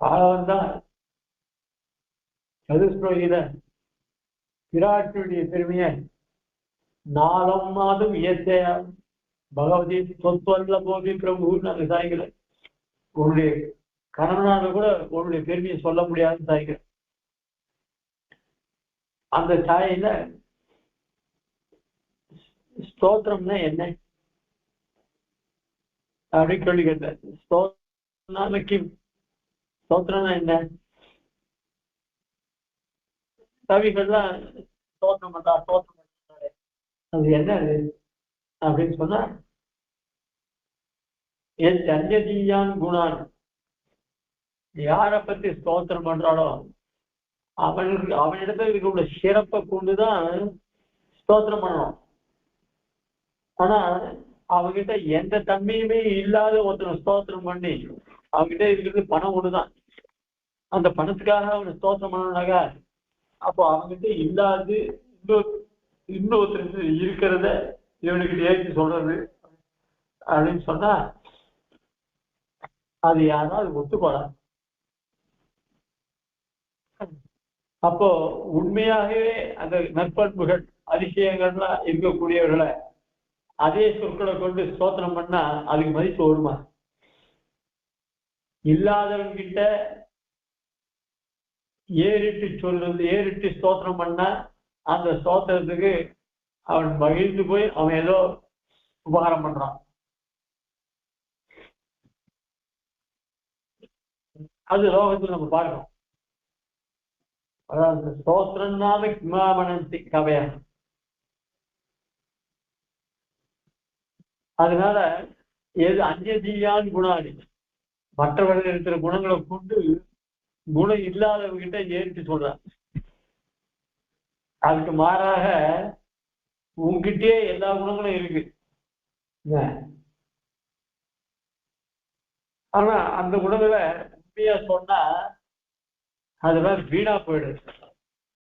ஆளவன் தான் சதுஸ்லோகில விராட்டுடைய பெருமையை நாளும் மாதம் இயற்கையா? பகவதி சொத்வல்ல போதி பிரபுன்னு அந்த சாய்களை உன்னுடைய கணவனால கூட உன்னுடைய பெருமையை சொல்ல முடியாதுன்னு சாய்கள் அந்த சாயில ஸ்தோத்திரம்னா என்ன? அப்படின்னு சொல்லி கேட்டேன். ஸ்தோத்திரம்னா ஸ்தோத்திரம்னா என்ன? கவிகள்லாம் ஸ்தோத்திரம் பண்றா ஸ்தோத்திரம் அது என்ன அது அப்படின்னு சொன்னா என் ஜன்யதீயான் குணான் யாரை பத்தி ஸ்தோத்திரம் பண்றாளோ அவனுக்கு அவனிடத்துல உள்ள சிறப்பை கொண்டுதான் ஸ்தோத்திரம் பண்ணணும். ஆனா அவகிட்ட எந்த தன்மையுமே இல்லாத ஒருத்தனை ஸ்தோத்திரம் பண்ணி அவங்ககிட்ட இருக்கிறது பணம் ஒண்ணுதான். அந்த பணத்துக்காக அவனை ஸ்தோத்திரம் பண்ணணும்னாக்கா அப்போ அவங்ககிட்ட இல்லாது இன்னொரு இன்னொருத்தருக்கு இருக்கிறத இவனுக்கு ஏற்றி சொல்றது அப்படின்னு சொன்னா அது யாராவது ஒத்துக்கொள்ளலாம் அப்போ உண்மையாகவே அந்த நற்பண்புகள் அதிசயங்கள்லாம் இருக்கக்கூடியவர்களை அதே சொற்களை கொண்டு ஸ்தோத்திரம் பண்ணா அதுக்கு மதிப்பு வருமா? இல்லாதவன் கிட்ட ஏறிட்டு சொல்றது ஏறிட்டு ஸ்தோத்திரம் பண்ணா அந்த ஸ்தோத்திரத்துக்கு அவன் மகிழ்ந்து போய் அவன் ஏதோ உபகாரம் பண்றான். அது லோகத்தில் நம்ம பார்க்கிறோம் அதாவது ஸ்தோத்திரம்னாவே கிமாமனந்தி கவையா அதனால எது அந்நியதீயான் குணாடி மற்றவர்கள் இருக்கிற குணங்களை கொண்டு குணம் இல்லாதவங்கிட்ட ஏறிட்டு சொல்றான். அதுக்கு மாறாக உங்ககிட்டயே எல்லா குணங்களும் இருக்கு. ஆனா அந்த குணங்களை உண்மையா சொன்னா அதெல்லாம் வீணா போயிடுது.